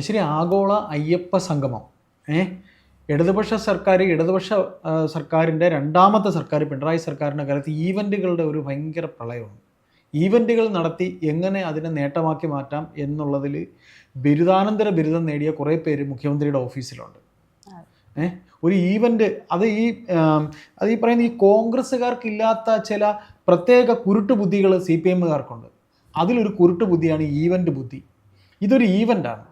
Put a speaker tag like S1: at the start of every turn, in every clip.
S1: ശരി ആഗോള അയ്യപ്പ സംഗമം. ഏ? ഇടതുപക്ഷ സർക്കാർ ഇടതുപക്ഷ സർക്കാരിന്റെ രണ്ടാമത്തെ സർക്കാർ പിണറായി സർക്കാരിന്റെ കാലത്ത് ഈവന്റുകളുടെ ഒരു ഭയങ്കര പ്രളയമാണ്. ഈവന്റുകൾ നടത്തി എങ്ങനെ അതിനെ നേട്ടമാക്കി മാറ്റാം എന്നുള്ളതിൽ ബിരുദാനന്തര ബിരുദം നേടിയ കുറേ പേര് മുഖ്യമന്ത്രിയുടെ ഓഫീസിലുണ്ട്. ഏ? ഒരു ഈവന്റ് അത് ഈ അത് ഈ പറയുന്ന ഈ കോൺഗ്രസ്സുകാർക്കില്ലാത്ത ചില പ്രത്യേക കുരുട്ടു ബുദ്ധികൾ സി പി എമ്മുകാർക്കുണ്ട്. അതിലൊരു കുരുട്ടു ബുദ്ധിയാണ് ഈവന്റ് ബുദ്ധി. ഇതൊരു ഈവന്റാണ്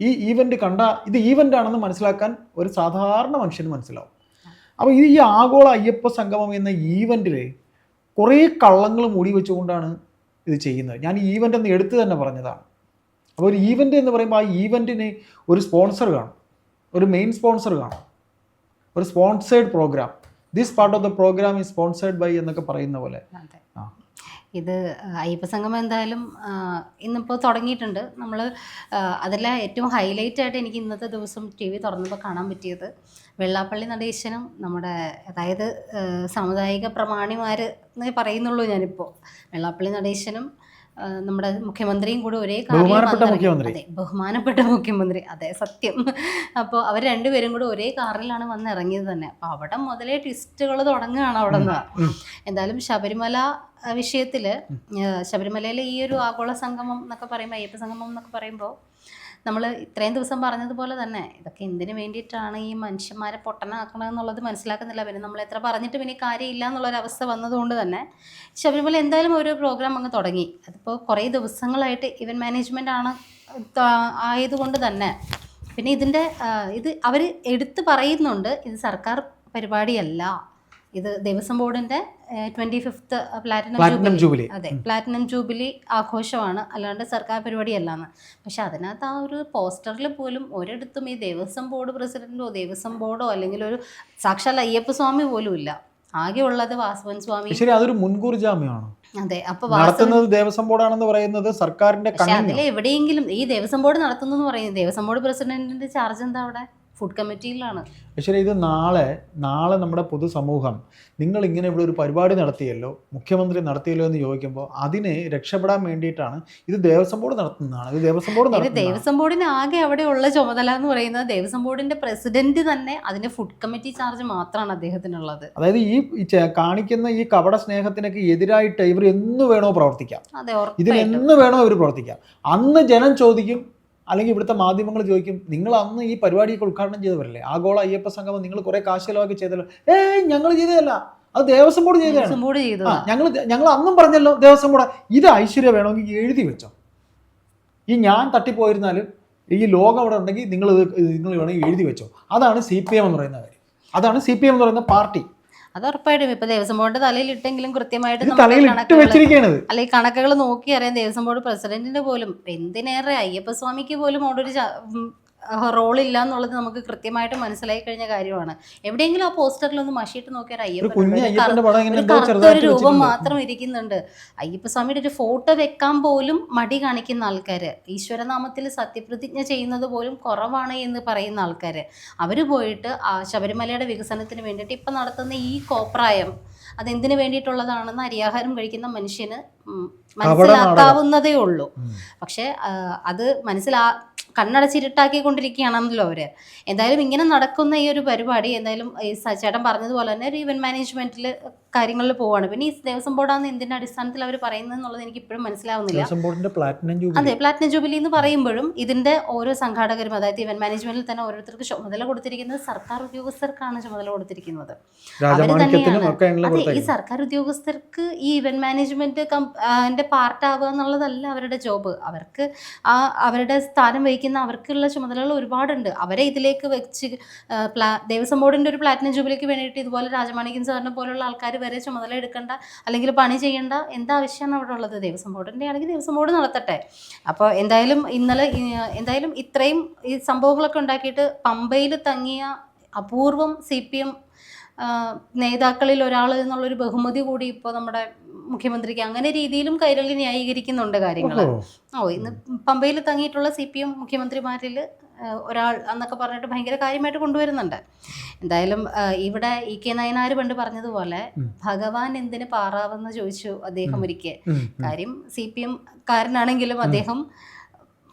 S1: ഈ ഈവന്റ് കണ്ട ഇത് ഈവന്റ് ആണെന്ന് മനസ്സിലാക്കാൻ ഒരു സാധാരണ മനുഷ്യന് മനസ്സിലാവും. അപ്പോൾ ഈ ആഗോള അയ്യപ്പ സംഗമം എന്ന ഈവന്റിൽ കുറേ കള്ളങ്ങൾ മൂടി വെച്ചുകൊണ്ടാണ് ഇത് ചെയ്യുന്നത്. ഞാൻ ഈവന്റ് എന്ന് എടുത്തു തന്നെ പറഞ്ഞതാണ്. അപ്പോൾ ഒരു ഈവന്റ് എന്ന് പറയുമ്പോൾ ആ ഈവന്റിന് ഒരു സ്പോൺസർ കാണും. ഒരു മെയിൻ സ്പോൺസർ കാണും. ഒരു sponsored programme this part of the programme is sponsored by എന്നൊക്കെ പറയുന്ന പോലെ.
S2: ഇത് അയ്യപ്പസംഗമം എന്തായാലും ഇന്നിപ്പോൾ തുടങ്ങിയിട്ടുണ്ട്. നമ്മൾ അതിലെ ഏറ്റവും ഹൈലൈറ്റ് ആയിട്ട് എനിക്ക് ഇന്നത്തെ ദിവസം ടി വി തുറന്നപ്പോൾ കാണാൻ പറ്റിയത് വെള്ളാപ്പള്ളി നടേശനും നമ്മുടെ അതായത് സാമുദായിക പ്രമാണിമാർ എന്നേ പറയുന്നുള്ളൂ ഞാനിപ്പോൾ വെള്ളാപ്പള്ളി നടേശനും നമ്മുടെ മുഖ്യമന്ത്രിയും കൂടെ ഒരേ കാറിൽ
S1: ബഹുമാനപ്പെട്ട മുഖ്യമന്ത്രി.
S2: അതെ ബഹുമാനപ്പെട്ട മുഖ്യമന്ത്രി. അതെ സത്യം. അപ്പോൾ അവർ രണ്ടുപേരും കൂടെ ഒരേ കാറിലാണ് വന്ന് ഇറങ്ങിയത് തന്നെ. അപ്പോൾ അവിടെ മുതലേ ട്വിസ്റ്റുകൾ തുടങ്ങുകയാണ് അവിടെ നിന്ന്. എന്തായാലും ശബരിമല വിഷയത്തിൽ ശബരിമലയിലെ ഈ ഒരു ആഗോള സംഗമം എന്നൊക്കെ പറയുമ്പോൾ അയ്യപ്പ സംഗമം എന്നൊക്കെ പറയുമ്പോൾ നമ്മൾ ഇത്രയും ദിവസം പറഞ്ഞതുപോലെ തന്നെ ഇതൊക്കെ എന്തിനു വേണ്ടിയിട്ടാണ് ഈ മനുഷ്യന്മാരെ പൊട്ടനാക്കണം എന്നുള്ളത് മനസ്സിലാക്കുന്നില്ല. പിന്നെ നമ്മൾ എത്ര പറഞ്ഞിട്ട് പിന്നെ കാര്യമില്ല എന്നുള്ളൊരവസ്ഥ വന്നതുകൊണ്ട് തന്നെ ശബരിമല എന്തായാലും ഒരു പ്രോഗ്രാം അങ്ങ് തുടങ്ങി. അതിപ്പോൾ കുറേ ദിവസങ്ങളായിട്ട് ഇവന്റ് മാനേജ്മെന്റ് ആണ് ആയതുകൊണ്ട് തന്നെ. പിന്നെ ഇതിന്റെ ഇത് അവർ എടുത്തു പറയുന്നുണ്ട് ഇത് സർക്കാർ പരിപാടിയല്ല. ഇത് ദേവസ്വം ബോർഡിന്റെ ട്വന്റി ഫിഫ്ത്ത് പ്ലാറ്റിനം
S1: ജൂബിലി
S2: അതെ പ്ലാറ്റിനം ജൂബിലി ആഘോഷമാണ്. അല്ലാണ്ട് സർക്കാർ പരിപാടിയല്ലാന്ന്. പക്ഷെ അതിനകത്ത് ആ ഒരു പോസ്റ്ററിൽ പോലും ഒരിടത്തും ഈ ദേവസ്വം ബോർഡ് പ്രസിഡന്റോ ദേവസ്വം ബോർഡോ അല്ലെങ്കിൽ ഒരു സാക്ഷാൽ അയ്യപ്പ സ്വാമി പോലും ഇല്ല. ആകെ ഉള്ളത് വാസവൻ സ്വാമി.
S1: ശരി അതൊരു മുൻകൂർ ജാമ്യമാണ്?
S2: അതെ അപ്പൊ
S1: നടത്തുന്നത് ദേവസ്വം ബോർഡാണെന്ന് പറയുന്നത് സർക്കാരിന്റെ
S2: അതിൽ എവിടെയെങ്കിലും ഈ ദേവസ്വം ബോർഡ് നടത്തുന്നു പറയുന്നത് ദേവസ്വം ബോർഡ് പ്രസിഡന്റിന്റെ ചാർജ് എന്താ അവിടെ? ഫുഡ് കമ്മിറ്റിയിലാണ്
S1: പക്ഷേ ഇത് നാളെ നാളെ നമ്മുടെ പൊതുസമൂഹം നിങ്ങൾ ഇങ്ങനെ ഇവിടെ ഒരു പരിപാടി നടത്തിയല്ലോ മുഖ്യമന്ത്രി നടത്തിയല്ലോ എന്ന് ചോദിക്കുമ്പോൾ അതിനെ രക്ഷപ്പെടാൻ വേണ്ടിയിട്ടാണ് ഇത് ദേവസ്വം ബോർഡ് നടത്തുന്നതാണ്. ഇത് ദേവസ്വം ബോർഡ്
S2: ഇത് ദേവസ്വം ബോർഡിന് ആകെ അവിടെ ഉള്ള ചുമതല എന്ന് പറയുന്നത് ദേവസ്വം ബോർഡിന്റെ പ്രസിഡന്റ് തന്നെ അതിന്റെ ഫുഡ് കമ്മിറ്റി ചാർജ് മാത്രമാണ് അദ്ദേഹത്തിനുള്ളത്.
S1: അതായത് ഈ കാണിക്കുന്ന ഈ കപട സ്നേഹത്തിനൊക്കെ എതിരായിട്ട് ഇവർ എന്ന് വേണോ പ്രവർത്തിക്കാം? ഇതിൽ എന്ന് വേണോ ഇവർ പ്രവർത്തിക്കാം? അന്ന് ജനം ചോദിക്കും അല്ലെങ്കിൽ ഇവിടുത്തെ മാധ്യമങ്ങൾ ചോദിക്കും നിങ്ങൾ അന്ന് ഈ പരിപാടിയൊക്കെ ഉദ്ഘാടനം ചെയ്തവരല്ലേ? ആഗോള അയ്യപ്പ സംഗമം നിങ്ങൾ കുറെ കാശ് ചെലവാക്കി ചെയ്തല്ലോ? ഏയ് ഞങ്ങൾ ചെയ്തതല്ല. അത് ദേവസ്വം ബോർഡ് ചെയ്തതാണ്. ആ ഞങ്ങൾ ഞങ്ങൾ അന്നും പറഞ്ഞല്ലോ ദേവസ്വം ബോർഡ്. ഇത് ഐശ്വര്യ വേണമെങ്കിൽ എഴുതി വെച്ചോ. ഈ ഞാൻ തട്ടിപ്പോയിരുന്നാലും ഈ ലോകം അവിടെ ഉണ്ടെങ്കിൽ നിങ്ങൾ ഇത് നിങ്ങൾ വേണമെങ്കിൽ എഴുതി വെച്ചോ. അതാണ് സി പി എം എന്ന് പറയുന്ന കാര്യം. അതാണ് സി പി എം എന്ന് പറയുന്ന പാർട്ടി.
S2: അത് ഉറപ്പായിട്ടും ഇപ്പൊ ദേവസ്വം ബോർഡ് തലയിൽ ഇട്ടെങ്കിലും കൃത്യമായിട്ട് അല്ലെങ്കിൽ കണക്കുകൾ നോക്കി അറിയാം ദേവസ്വം ബോർഡ് പ്രസിഡന്റിന് പോലും. എന്തിനേറെ അയ്യപ്പ സ്വാമിക്ക് പോലും അവിടെ ഒരു റോൾ ഇല്ല എന്നുള്ളത് നമുക്ക് കൃത്യമായിട്ട് മനസ്സിലായി കഴിഞ്ഞ കാര്യമാണ്. എവിടെയെങ്കിലും ആ പോസ്റ്ററിൽ ഒന്ന് മഷിയിട്ട് നോക്കിയാൽ അയ്യപ്പൻ ഒരു രൂപം മാത്രം ഇരിക്കുന്നുണ്ട്. അയ്യപ്പ സ്വാമിയുടെ ഒരു ഫോട്ടോ വെക്കാൻ പോലും മടി കാണിക്കുന്ന ആൾക്കാര്. ഈശ്വരനാമത്തിൽ സത്യപ്രതിജ്ഞ ചെയ്യുന്നത് പോലും കുറവാണ് എന്ന് പറയുന്ന ആൾക്കാര്. അവർ പോയിട്ട് ആ ശബരിമലയുടെ വികസനത്തിന് വേണ്ടിയിട്ട് ഇപ്പൊ നടത്തുന്ന ഈ കോപ്രായം അതെന്തിനു വേണ്ടിയിട്ടുള്ളതാണെന്ന് അരിയാഹാരം കഴിക്കുന്ന മനുഷ്യന് മനസ്സിലാക്കാവുന്നതേ ഉള്ളൂ. പക്ഷെ അത് മനസ്സിലാ കണ്ണടച്ചിരുട്ടാക്കിക്കൊണ്ടിരിക്കുകയാണല്ലോ അവർ. എന്തായാലും ഇങ്ങനെ നടക്കുന്ന ഈ ഒരു പരിപാടി എന്തായാലും ഈ ചേട്ടൻ പറഞ്ഞതുപോലെ തന്നെ ഒരു ഇവന്റ് മാനേജ്മെന്റിൽ കാര്യങ്ങളിൽ പോവാണ്. പിന്നെ ഈ ദേവസ്വം ബോർഡാന്ന് എന്തിന്റെ അടിസ്ഥാനത്തിൽ അവർ പറയുന്നത് എന്നുള്ളത് എനിക്ക് ഇപ്പോഴും മനസ്സിലാവുന്നില്ല. അതെ പ്ലാറ്റിനം ജൂബിലി എന്ന് പറയുമ്പോഴും ഇതിന്റെ ഓരോ സംഘാടകരും അതായത് ഇവന്റ് മാനേജ്മെന്റിൽ തന്നെ ഓരോരുത്തർക്ക് ചുമതല കൊടുത്തിരിക്കുന്നത് സർക്കാർ ഉദ്യോഗസ്ഥർക്കാണ് ചുമതല കൊടുത്തിരിക്കുന്നത്. തന്നെയാണ്. അതെ ഈ സർക്കാർ ഉദ്യോഗസ്ഥർക്ക് ഈ ഇവന്റ് മാനേജ്മെന്റ് ന്റെ പാർട്ടാവുക എന്നുള്ളതല്ല അവരുടെ ജോബ്. അവർക്ക് ആ അവരുടെ സ്ഥാനം വഹിക്കുന്ന അവർക്കുള്ള ചുമതലകൾ ഒരുപാടുണ്ട്. അവരെ ഇതിലേക്ക് വെച്ച് ദേവസ്വം ബോർഡിന്റെ ഒരു പ്ലാറ്റിനം ജൂബിലിക്ക് വേണ്ടിയിട്ട് ഇതുപോലെ രാജമാണിക്കൻ സാറിനെ പോലുള്ള ആൾക്കാർ വരെ ചുമതല എടുക്കേണ്ട അല്ലെങ്കിൽ പണി ചെയ്യേണ്ട എന്താവശ്യമാണ് അവിടെ ഉള്ളത്? ദേവസ്വം ബോർഡിന്റെ ആണെങ്കിൽ ദേവസ്വം ബോർഡ് നടത്തട്ടെ. അപ്പോൾ എന്തായാലും ഇന്നലെ എന്തായാലും ഇത്രയും ഈ സംഭവങ്ങളൊക്കെ ഉണ്ടാക്കിയിട്ട് പമ്പയിൽ തങ്ങിയ അപൂർവം സി പി എം നേതാക്കളിൽ ഒരാൾ എന്നുള്ളൊരു ബഹുമതി കൂടി ഇപ്പോൾ നമ്മുടെ മുഖ്യമന്ത്രിക്ക് അങ്ങനെ രീതിയിലും കൈരളി ന്യായീകരിക്കുന്നുണ്ട് കാര്യങ്ങൾ ഓ ഇന്ന് പമ്പയിൽ തങ്ങിയിട്ടുള്ള സി പി എം മുഖ്യമന്ത്രിമാരിൽ ഒരാൾ എന്നൊക്കെ പറഞ്ഞിട്ട് ഭയങ്കര കാര്യമായിട്ട് കൊണ്ടുവരുന്നുണ്ട്. എന്തായാലും ഇവിടെ ഇ കെ നയനാർ പണ്ട് പറഞ്ഞതുപോലെ. ഭഗവാൻ എന്തിന് പാറാവെന്ന് ചോദിച്ചു അദ്ദേഹം ഒരിക്കൽ. കാര്യം സി പി എം കാരനാണെങ്കിലും അദ്ദേഹം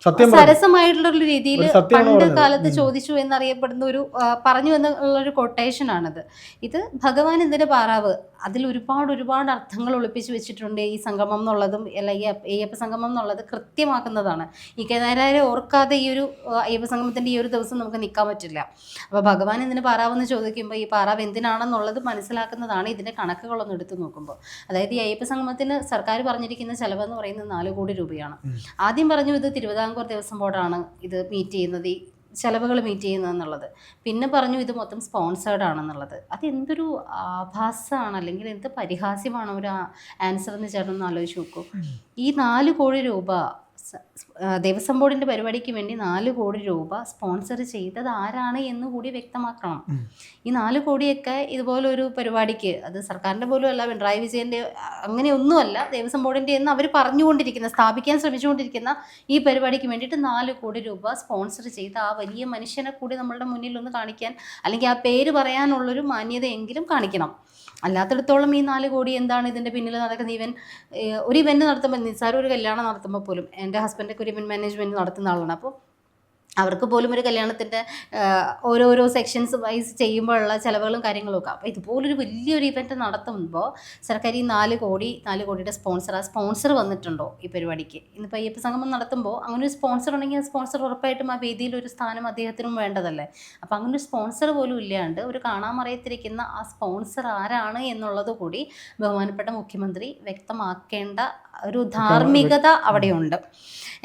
S2: സരസമായിട്ടുള്ള ഒരു രീതിയിൽ പണ്ട്. കാലത്ത് ചോദിച്ചു എന്നറിയപ്പെടുന്ന ഒരു പറഞ്ഞു എന്നുള്ള ഒരു കൊട്ടേഷൻ ആണത്. ഇത് ഭഗവാൻ എന്തിന്റെ പാറാവ്? അതിൽ ഒരുപാട് ഒരുപാട് അർത്ഥങ്ങൾ ഒളിപ്പിച്ചു വെച്ചിട്ടുണ്ട് ഈ സംഗമം എന്നുള്ളതും അല്ല ഈ അയ്യപ്പ സംഗമം എന്നുള്ളത് കൃത്യമാക്കുന്നതാണ്. ഈ കേദാരെ ഓർക്കാതെ ഈ ഒരു അയ്യപ്പ സംഗമത്തിന്റെ ഈ ഒരു ദിവസം നമുക്ക് നിൽക്കാൻ പറ്റില്ല. അപ്പോൾ ഭഗവാൻ എന്തിന് പാറാവെന്ന് ചോദിക്കുമ്പോൾ ഈ പാറാവ് എന്തിനാണെന്നുള്ളത് മനസ്സിലാക്കുന്നതാണ് ഇതിന്റെ കണക്കുകളൊന്നും എടുത്തു നോക്കുമ്പോൾ അതായത് ഈ അയ്യപ്പ സംഗമത്തിന് സർക്കാർ പറഞ്ഞിരിക്കുന്ന ചെലവെന്ന് പറയുന്നത് നാല് കോടി രൂപയാണ്. ആദ്യം പറഞ്ഞു ഇത് തിരുവിതാംകൂർ ദേവസ്വം ബോർഡാണ് ഇത് മീറ്റ് ചെയ്യുന്നത് ഈ ചെലവുകൾ മീറ്റ് ചെയ്യുന്നതെന്നുള്ളത്. പിന്നെ പറഞ്ഞു ഇത് മൊത്തം സ്പോൺസേർഡ് ആണെന്നുള്ളത്. അത് എന്തൊരു ആഭാസമാണ് അല്ലെങ്കിൽ എന്ത് പരിഹാസ്യമാണ്? ഒരു ആൻസർ എന്ന് ചേട്ടൻ ഒന്ന് ആലോചിച്ച് നോക്കൂ. ഈ നാല് കോടി രൂപ ദേവസ്വം ബോർഡിന്റെ പരിപാടിക്ക് വേണ്ടി നാല് കോടി രൂപ സ്പോൺസർ ചെയ്തത് ആരാണ് എന്ന് കൂടി വ്യക്തമാക്കണം. ഈ നാല് കോടിയൊക്കെ ഇതുപോലൊരു പരിപാടിക്ക് അത് സർക്കാരിന്റെ പോലും അല്ല പിണറായി വിജയന്റെ അങ്ങനെയൊന്നുമല്ല ദേവസ്വം ബോർഡിന്റെ എന്ന് അവർ പറഞ്ഞുകൊണ്ടിരിക്കുന്ന സ്ഥാപിക്കാൻ ശ്രമിച്ചുകൊണ്ടിരിക്കുന്ന ഈ പരിപാടിക്ക് വേണ്ടിയിട്ട് നാല് കോടി രൂപ സ്പോൺസർ ചെയ്ത ആ വലിയ മനുഷ്യനെ കൂടി നമ്മളുടെ മുന്നിൽ ഒന്ന് കാണിക്കാൻ അല്ലെങ്കിൽ ആ പേര് പറയാനുള്ളൊരു മാന്യതയെങ്കിലും കാണിക്കണം. അല്ലാത്തിടത്തോളം ഈ നാല് കോടി എന്താണ് ഇതിന്റെ പിന്നിൽ നടക്കുന്നത്? ഈവൻ ഒരു ഇവന്റ് നടത്തുമ്പോൾ നിസ്സാരം ഒരു കല്യാണം നടത്തുമ്പോൾ പോലും എന്റെ ഹസ്ബൻഡൊക്കെ ഒരു ഇവന്റ് മാനേജ്മെന്റ് നടത്തുന്ന ആളാണ്. അപ്പോൾ അവർക്ക് പോലും ഒരു കല്യാണത്തിന്റെ ഓരോരോ സെക്ഷൻസ് വൈസ് ചെയ്യുമ്പോഴുള്ള ചിലവുകളും കാര്യങ്ങളും ഒക്കെ. അപ്പോൾ ഇതുപോലൊരു വലിയൊരു ഇവന്റ് നടത്തുമ്പോൾ സർക്കാർ ഈ നാല് കോടി നാല് കോടിയുടെ സ്പോൺസർ ആ സ്പോൺസർ വന്നിട്ടുണ്ടോ ഈ പരിപാടിക്ക്? ഇന്നിപ്പോൾ അയ്യപ്പ സംഗമം നടത്തുമ്പോൾ അങ്ങനെ ഒരു സ്പോൺസർ ഉണ്ടെങ്കിൽ ആ സ്പോൺസർ ഉറപ്പായിട്ടും ആ വേദിയിൽ ഒരു സ്ഥാനം അദ്ദേഹത്തിനും വേണ്ടതല്ലേ? അപ്പോൾ അങ്ങനെ ഒരു സ്പോൺസർ പോലും ഇല്ലാണ്ട് ഒരു കാണാമറിയത്തിരിക്കുന്ന ആ സ്പോൺസർ ആരാണ് എന്നുള്ളത് കൂടി ബഹുമാനപ്പെട്ട മുഖ്യമന്ത്രി വ്യക്തമാക്കേണ്ട ഒരു ധാർമ്മികത അവിടെയുണ്ട്.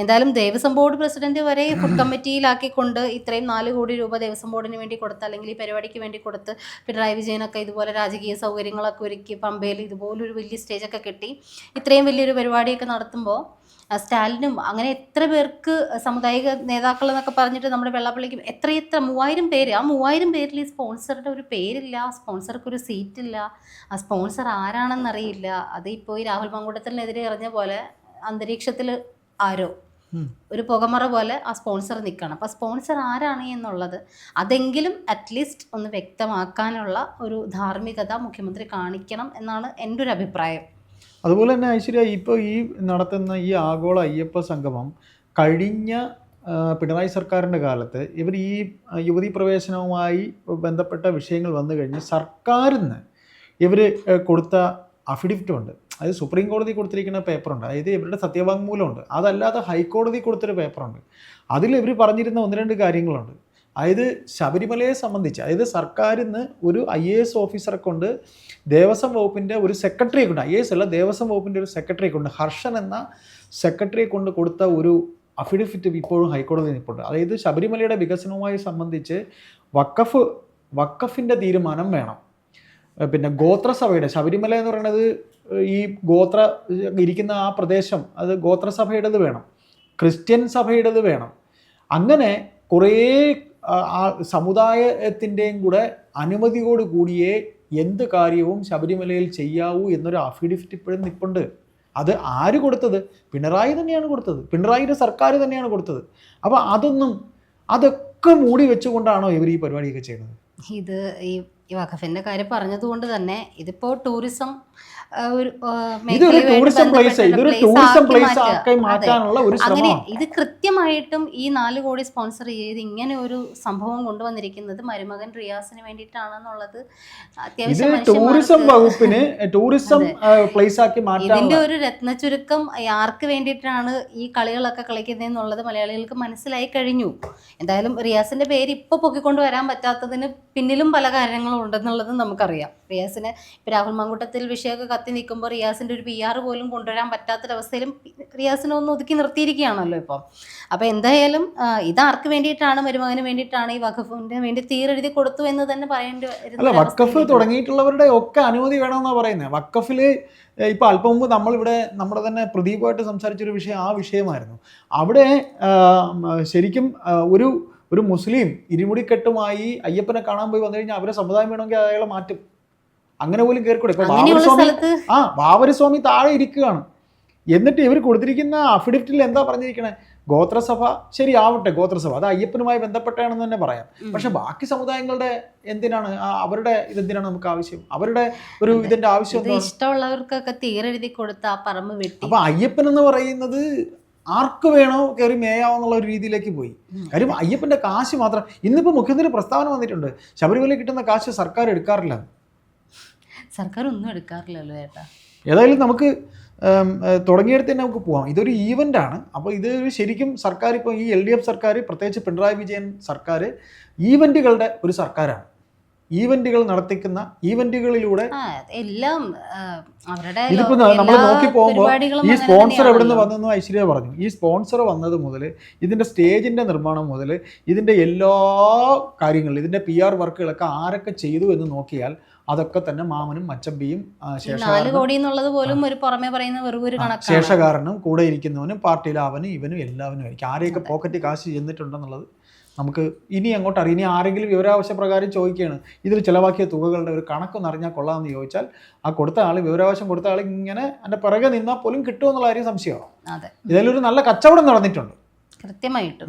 S2: എന്തായാലും ദേവസ്വം ബോർഡ് പ്രസിഡന്റ് വരെ ഫുഡ് കമ്മിറ്റിയിലാക്കിക്കൊണ്ട് ഇത്രയും നാല് കോടി രൂപ ദേവസ്വം ബോർഡിന് വേണ്ടി കൊടുത്ത് അല്ലെങ്കിൽ ഈ പരിപാടിക്ക് വേണ്ടി കൊടുത്ത് പിണറായി വിജയനൊക്കെ ഇതുപോലെ രാജകീയ സൗകര്യങ്ങളൊക്കെ ഒരുക്കി പമ്പയിൽ ഇതുപോലൊരു വലിയ സ്റ്റേജൊക്കെ കെട്ടി ഇത്രയും വലിയൊരു പരിപാടിയൊക്കെ നടത്തുമ്പോൾ സ്റ്റാലിനും അങ്ങനെ എത്ര പേർക്ക് സമുദായിക നേതാക്കൾ എന്നൊക്കെ പറഞ്ഞിട്ട് നമ്മുടെ വെള്ളാപ്പള്ളിക്ക് എത്ര എത്ര മൂവായിരം പേര് ആ മൂവായിരം പേരിൽ ഈ സ്പോൺസറുടെ ഒരു പേരില്ല സ്പോൺസർക്ക് ഒരു സീറ്റില്ല ആ സ്പോൺസർ ആരാണെന്നറിയില്ല അത് ഇപ്പോൾ ഈ രാഹുൽ മങ്കൂട്ടത്തിനെതിരെ എറിഞ്ഞ പോലെ അന്തരീക്ഷത്തിൽ ആരോ. ഒരു പുകമറ പോലെ ആ സ്പോൺസർ നിൽക്കണം. അപ്പോൾ സ്പോൺസർ ആരാണ് എന്നുള്ളത് അതെങ്കിലും അറ്റ്ലീസ്റ്റ് ഒന്ന് വ്യക്തമാക്കാനുള്ള ഒരു ധാർമ്മികത മുഖ്യമന്ത്രി കാണിക്കണം എന്നാണ് എന്റെ ഒരു അഭിപ്രായം.
S1: അതുപോലെ തന്നെ ഐശ്വര്യ ഇപ്പോൾ ഈ നടത്തുന്ന ഈ ആഗോള അയ്യപ്പ സംഗമം കഴിഞ്ഞ പിണറായി സർക്കാരിന്റെ കാലത്ത് ഇവർ ഈ യുവതി പ്രവേശനവുമായി ബന്ധപ്പെട്ട വിഷയങ്ങൾ വന്നു കഴിഞ്ഞ് സർക്കാരിന് ഇവർ കൊടുത്ത അഫിഡവിറ്റ് ഉണ്ട്. അതായത് സുപ്രീം കോടതി കൊടുത്തിരിക്കുന്ന പേപ്പറുണ്ട് അതായത് ഇവരുടെ സത്യവാങ്മൂലമുണ്ട്. അതല്ലാതെ ഹൈക്കോടതി കൊടുത്തൊരു പേപ്പറുണ്ട് അതിൽ ഇവർ പറഞ്ഞിരുന്ന ഒന്ന് രണ്ട് കാര്യങ്ങളുണ്ട്. അതായത് ശബരിമലയെ സംബന്ധിച്ച് അതായത് സർക്കാരിൽ നിന്ന് ഒരു ഐ എ എസ് ഓഫീസറെ കൊണ്ട് ദേവസ്വം വകുപ്പിന്റെ ഒരു സെക്രട്ടറിയെ കൊണ്ട് ഐ എ എസ് അല്ല ദേവസ്വം വകുപ്പിന്റെ ഒരു സെക്രട്ടറിയെ കൊണ്ട് ഹർഷൻ എന്ന സെക്രട്ടറിയെ കൊണ്ട് കൊടുത്ത ഒരു അഫിഡവിറ്റ് ഇപ്പോഴും ഹൈക്കോടതി നിൽപ്പുണ്ട് അതായത് ശബരിമലയുടെ വികസനവുമായി സംബന്ധിച്ച് വക്കഫ് വക്കഫിന്റെ തീരുമാനം വേണം. പിന്നെ ഗോത്രസഭയുടെ ശബരിമല എന്ന് പറയുന്നത് ഈ ഗോത്ര ഇരിക്കുന്ന ആ പ്രദേശം അത് ഗോത്രസഭയുടേത് വേണം. ക്രിസ്ത്യൻ സഭയുടേത് വേണം. അങ്ങനെ കുറേ സമുദായത്തിന്റെയും കൂടെ അനുമതിയോട് കൂടിയേ എന്ത് കാര്യവും ശബരിമലയിൽ ചെയ്യാവൂ എന്നൊരു അഫിഡവിറ്റ് ഇപ്പോഴും നിൽപ്പുണ്ട് അത് ആര് കൊടുത്തത്? പിണറായി തന്നെയാണ് കൊടുത്തത്. പിണറായിയുടെ സർക്കാർ തന്നെയാണ് കൊടുത്തത്. അപ്പോൾ അതൊന്നും അതൊക്കെ മൂടി വെച്ചുകൊണ്ടാണോ ഇവർ ഈ പരിപാടിയൊക്കെ ചെയ്യുന്നത്?
S2: ഇത് ഈ ഈ വഖഫിന്റെ കാര്യം പറഞ്ഞതുകൊണ്ട് തന്നെ ഇതിപ്പോൾ ടൂറിസം ഒരു
S1: ഇതൊരു ടൂറിസം പ്ലേസ് ഇതൊരു ടൂറിസം പ്ലേസ് ആക്കി മാറ്റാനുള്ള ഒരു
S2: അങ്ങനെ ഇത് കൃത്യമായിട്ടും ഈ നാല് കോടി സ്പോൺസർ ചെയ്ത് ഇങ്ങനെ ഒരു സംഭവം കൊണ്ടുവന്നിരിക്കുന്നത് മരുമകൻ റിയാസിന് വേണ്ടിയിട്ടാണെന്നുള്ളത് അത്യാവശ്യം
S1: ടൂറിസം വകുപ്പിന് ടൂറിസം പ്ലേസ് ആക്കി
S2: മാറ്റാൻ
S1: ഇതിന്റെ
S2: ഒരു രത്ന ചുരുക്കം ആർക്ക് വേണ്ടിയിട്ടാണ് ഈ കളികളൊക്കെ കളിക്കുന്നത് എന്നുള്ളത് മലയാളികൾക്ക് മനസ്സിലായി കഴിഞ്ഞു. എന്തായാലും റിയാസിന്റെ പേര് ഇപ്പൊ പൊക്കിക്കൊണ്ട് വരാൻ പറ്റാത്തതിന് പിന്നിലും പല കാര്യങ്ങളും ഉണ്ടെന്നുള്ളത് നമുക്കറിയാം. റിയാസിന് ഇപ്പൊ രാഹുൽ മങ്കൂട്ടത്തിൽ വിഷയമൊക്കെ കത്തി നിൽക്കുമ്പോൾ റിയാസിന്റെ ഒരു പി ആർ പോലും കൊണ്ടുവരാൻ പറ്റാത്തൊരവസ്ഥയിലും റിയാസിനെ ഒന്ന് ഒതുക്കി നിർത്തിയിരിക്കുകയാണല്ലോ ഇപ്പം. അപ്പോൾ എന്തായാലും ഇത് ആർക്ക് വേണ്ടിയിട്ടാണ് മരുമകന് വേണ്ടിയിട്ടാണ് ഈ വഖഫിന് വേണ്ടി തീരെഴുതി കൊടുത്തു എന്ന് തന്നെ പറയേണ്ടി വരുന്നത്
S1: അല്ല
S2: വഖഫ്
S1: വക്കഫ് തുടങ്ങിയിട്ടുള്ളവരുടെ ഒക്കെ അനുമതി വേണമെന്നാണ് പറയുന്നത് വക്കഫിൽ ഇപ്പോൾ ഇപ്പൊ അല്പം മുമ്പ് നമ്മളിവിടെ നമ്മുടെ തന്നെ പ്രദീപമായിട്ട് സംസാരിച്ചൊരു വിഷയം ആ വിഷയമായിരുന്നു. അവിടെ ശരിക്കും ഒരു ഒരു മുസ്ലിം ഇരുമുടിക്കെട്ടുമായി അയ്യപ്പനെ കാണാൻ പോയി വന്നു കഴിഞ്ഞാൽ അവരെ സമുദായം വേണമെങ്കിൽ അയാളെ മാറ്റും. അങ്ങനെ പോലും കയറിക്കൂടെ ഇപ്പൊ
S2: ബാബരസ്വാമി
S1: ആ ബാബരസ്വാമി താഴെ ഇരിക്കുകയാണ്. എന്നിട്ട് ഇവർ കൊടുത്തിരിക്കുന്ന അഫിഡവിറ്റിൽ എന്താ പറഞ്ഞിരിക്കണേ? ഗോത്രസഭ ശരിയാവട്ടെ ഗോത്രസഭ. അത് അയ്യപ്പനുമായി ബന്ധപ്പെട്ടാണെന്ന് തന്നെ പറയാം. പക്ഷെ ബാക്കി സമുദായങ്ങളുടെ എന്തിനാണ്? അവരുടെ ഇതെന്തിനാണ് നമുക്ക് ആവശ്യം? അവരുടെ ഒരു ഇതിന്റെ ആവശ്യം
S2: ഇഷ്ടമുള്ളവർക്കൊക്കെ തീരെഴുതി കൊടുത്ത് ആ പറമ്പ് വെട്ടി.
S1: അപ്പൊ അയ്യപ്പൻ എന്ന് പറയുന്നത് ആർക്ക് വേണോ കയറി മേയാവുന്നുള്ള ഒരു രീതിയിലേക്ക് പോയി. കാര്യം അയ്യപ്പന്റെ കാശ് മാത്രം ഇന്നിപ്പോ മുഖ്യമന്ത്രി പ്രസ്താവന വന്നിട്ടുണ്ട്. ശബരിമല കിട്ടുന്ന കാശ് സർക്കാർ എടുക്കാറില്ല.
S2: സർക്കാർ ഒന്നും എടുക്കാറില്ലല്ലോ ചേട്ടാ.
S1: ഏതായാലും നമുക്ക് തുടങ്ങിയെടുത്ത് തന്നെ നമുക്ക് പോകാം ഇതൊരു ഈവന്റ് ആണ്. അപ്പോൾ ഇത് ശരിക്കും സർക്കാർ ഇപ്പോൾ ഈ എൽ ഡി എഫ് സർക്കാർ പ്രത്യേകിച്ച് പിണറായി വിജയൻ സർക്കാർ ഈവന്റുകളുടെ ഒരു സർക്കാരാണ്. ഈവന്റുകൾ നടത്തിക്കുന്ന ഈവന്റുകളിലൂടെ
S2: ആ എല്ലാം അവരുടെ
S1: ഇതിപ്പോ നമ്മൾ നോക്കി പോകുമ്പോൾ ഈ സ്പോൺസർ എവിടെ നിന്ന്. വന്നെന്ന് ഐശ്വര്യ പറഞ്ഞു. ഈ സ്പോൺസർ വന്നത് മുതൽ ഇതിന്റെ സ്റ്റേജിന്റെ നിർമ്മാണം മുതൽ ഇതിന്റെ എല്ലാ കാര്യങ്ങളും ഇതിന്റെ പി ആർ വർക്കുകളൊക്കെ ആരൊക്കെ ചെയ്തു എന്ന് നോക്കിയാൽ അതൊക്കെ തന്നെ മാമനും മച്ചമ്പിയും
S2: നാല്
S1: ശേഷകാരനും
S2: കോടി എന്നുള്ളത് പോലും ഒരു പുറമെ പറയുന്ന
S1: വെറുതെ
S2: കണക്കാണ്.
S1: ശേഷകാരനും കൂടെ ഇരിക്കുന്നവനും പാർട്ടിയിലെ അവനും ഇവനും എല്ലാവനും ആയിരിക്കും. ആരെയൊക്കെ പോക്കറ്റ് കാശ് ചെന്നിട്ടുണ്ടെന്നുള്ളത് നമുക്ക് ഇനി അങ്ങോട്ട് അറിയാം. ഇനി ആരെങ്കിലും വിവരാവശ്യ പ്രകാരം ചോദിക്കുകയാണ്. ഇതിൽ ചിലവാക്കിയ തുകകളുടെ ഒരു കണക്കൊന്ന് അറിഞ്ഞാൽ കൊള്ളാമെന്ന് ചോദിച്ചാൽ ആ കൊടുത്ത ആൾ വിവരാവശ്യം കൊടുത്ത ആൾ ഇങ്ങനെ എന്റെ പിറകെ നിന്നാൽ പോലും കിട്ടുമെന്നുള്ള കാര്യം സംശയമാണ്? ഇതിലൊരു നല്ല കച്ചവടം നടന്നിട്ടുണ്ട്.
S2: കൃത്യമായിട്ടും.